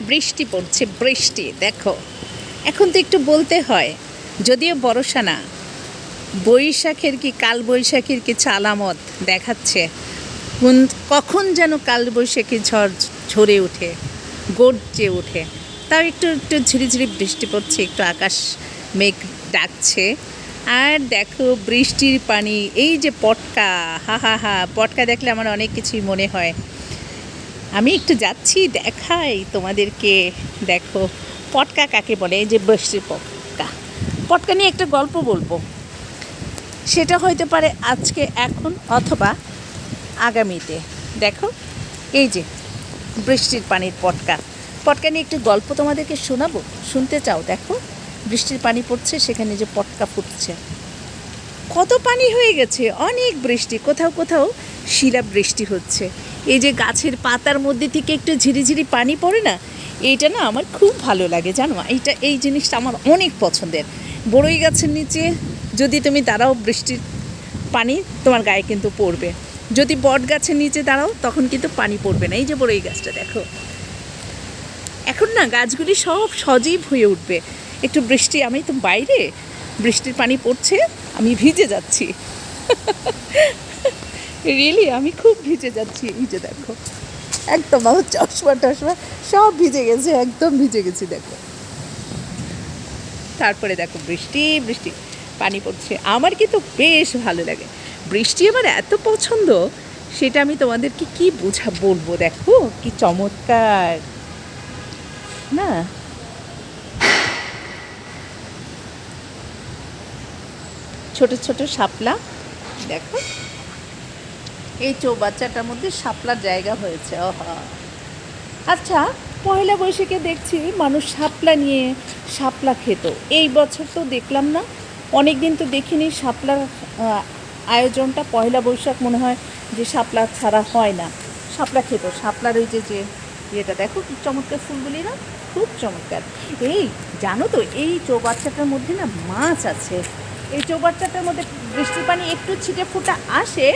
বৃষ্টি পড়ছে, বৃষ্টি, দেখো। এখন তো একটু বলতে হয়, যদিও বর্ষা না, বৈশাখের কি কাল বৈশাখীর কি চালামত দেখাচ্ছে? কোন, কখন যেন কাল বৈশাখী ঝড় ঝরে ওঠে গর্জে ওঠে তাও একটু একটু ঝিরিঝিরি বৃষ্টি পড়ছে, একটু আকাশ মেঘ ডাকছে। আর দেখো, বৃষ্টির পানি, এই যে পটকা, হা হা হা, পটকা দেখলে আমার অনেক কিছুই মনে হয়। আমি একটু যাচ্ছি, দেখাই তোমাদেরকে। দেখো, পটকা কাকে বলে? এই যে বৃষ্টির পটকা। পটকা নিয়ে একটা গল্প বলব। সেটা হইতে পারে আজকে, এখন অথবা আগামীতে। দেখো, এই যে বৃষ্টির পানির পটকা। পটকা নিয়ে একটু গল্প তোমাদেরকে শোনাবো। শুনতে চাও, দেখো। বৃষ্টির পানি পড়ছে, সেখানে যে পটকা ফুটছে। কত পানি হয়ে গেছে, অনেক বৃষ্টি। কোথাও কোথাও শিলা বৃষ্টি হচ্ছে। এই যে গাছের পাতার মধ্যে থেকে একটু ঝিরিঝিরি পানি পড়ে না, এইটা না আমার খুব ভালো লাগে, জানো এইটা, এই জিনিসটা আমার অনেক পছন্দের। বড়ই গাছের নিচে যদি তুমি দাঁড়াও, বৃষ্টির পানি তোমার গায়ে কিন্তু পড়বে। যদি বট গাছের নিচে দাঁড়াও, তখন কিন্তু পানি পড়বে না। এই যে বড়ই গাছটা, দেখো। এখন না গাছগুলি সব সজীব হয়ে উঠবে। একটু বৃষ্টি, আমি তো বাইরে, বৃষ্টির পানি পড়ছে, আমি ভিজে যাচ্ছি। রিয়েলি আমি খুব ভিজে যাচ্ছি। এই যে দেখো। একদম আমার চশমা টশমা সব ভিজে গেছে, একদম ভিজে গেছি, দেখো। তারপরে দেখো বৃষ্টি বৃষ্টি। পানি পড়ছে। আমার কিন্তু বেশ ভালো লাগে। বৃষ্টি আমার এত পছন্দ, সেটা আমি তোমাদেরকে কি বোঝা, বলব দেখো? কি চমৎকার। না? ছোট ছোট শাপলা, দেখো। এই চৌবাচ্চাটার মধ্যে শাপলার জায়গা হয়েছে, ওহা। আচ্ছা পয়লা বৈশাখে দেখছি মানুষ শাপলা নিয়ে শাপলা খেত। এই বছর তো দেখলাম না। অনেক দিন তো দেখিনি শাপলার আয়োজনটা। পয়লা বৈশাখ মনে হয় যে শাপলা ছাড়া হয় না। শাপলা খেত। শাপলার ওই যে যে ইয়েটা, দেখো কি চমৎকার ফুলগুলি না? খুব চমৎকার। এই, জানো তো, এই চৌবাচ্চাটার মধ্যে না মাছ আছে। এই চৌবাচ্চাটার মধ্যে বৃষ্টির পানি একটু ছিটে ফুটা আসে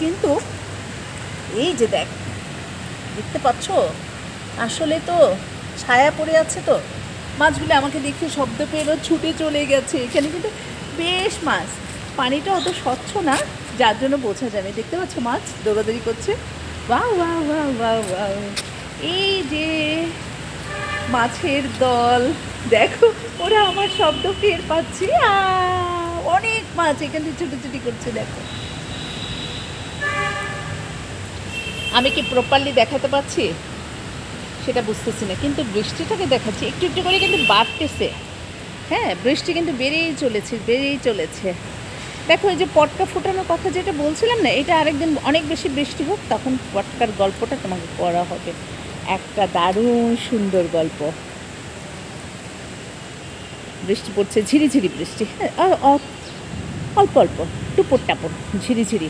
কিন্তু এই যে দেখ, দেখতে পাচ্ছ? আসলে তো ছায়া পড়ে আছে তো। মাছগুলো আমাকে দেখে শব্দ পেল ছুটে চলে গেছে। এখানে কিন্তু বেশ মাছ। পানিটা অত স্বচ্ছ না, যার জন্য বোঝা যাবে। দেখতে পাচ্ছ মাছ? দৌড়াদৌড়ি করছে। Wow wow wow wow wow. এই যে মাছের দল। দেখো, ওরা আমার শব্দ ফের পাচ্ছে। অনেক মাছ এখানে ছুটোছুটি করছে, দেখো। আমি কি প্রপারলি দেখাতে পারছি? সেটা বুঝতেছি না, কিন্তু বৃষ্টিটাকে দেখাচ্ছি। একটু একটু করে কিন্তু বাড়তেছে। হ্যাঁ বৃষ্টি কিন্তু বেড়েই চলেছে বেড়েই চলেছে। দেখো, এই যে পটকা ফোটানোর কথা যেটা বলছিলাম না, এটা আরেকদিন অনেক বেশি বৃষ্টি হোক, তখন পটকার গল্পটা তোমাকে করা হবে। একটা দারুণ সুন্দর গল্প। বৃষ্টি পড়ছে, ঝিরিঝিরি বৃষ্টি। হ্যাঁ অল্প অল্প টুপুর টাপুর ঝিরিঝিরি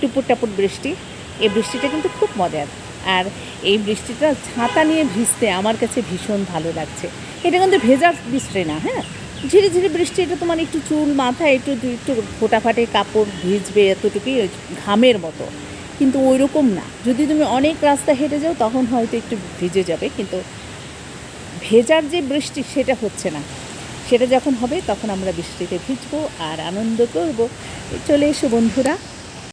টুপুর টাপুর বৃষ্টি। এই বৃষ্টিটা কিন্তু খুব মজার। আর এই বৃষ্টিটা ছাতা নিয়ে ভিজতে আমার কাছে ভীষণ ভালো লাগছে। এটা কিন্তু ভেজার বৃষ্টি না হ্যাঁ? ঝিরিঝিরি বৃষ্টি, এটা তোমার একটু চুল মাথায় একটু একটু ফোটাফাটে কাপড় ভিজবে এতটুকুই ওই ঘামের মতো। কিন্তু ওই রকম না। যদি তুমি অনেক রাস্তা হেঁটে যাও, তখন হয়তো একটু ভিজে যাবে। কিন্তু ভেজার যে বৃষ্টি, সেটা হচ্ছে না। সেটা যখন হবে, তখন আমরা বৃষ্টিতে ভিজবো আর আনন্দ করব। চলে এসো বন্ধুরা।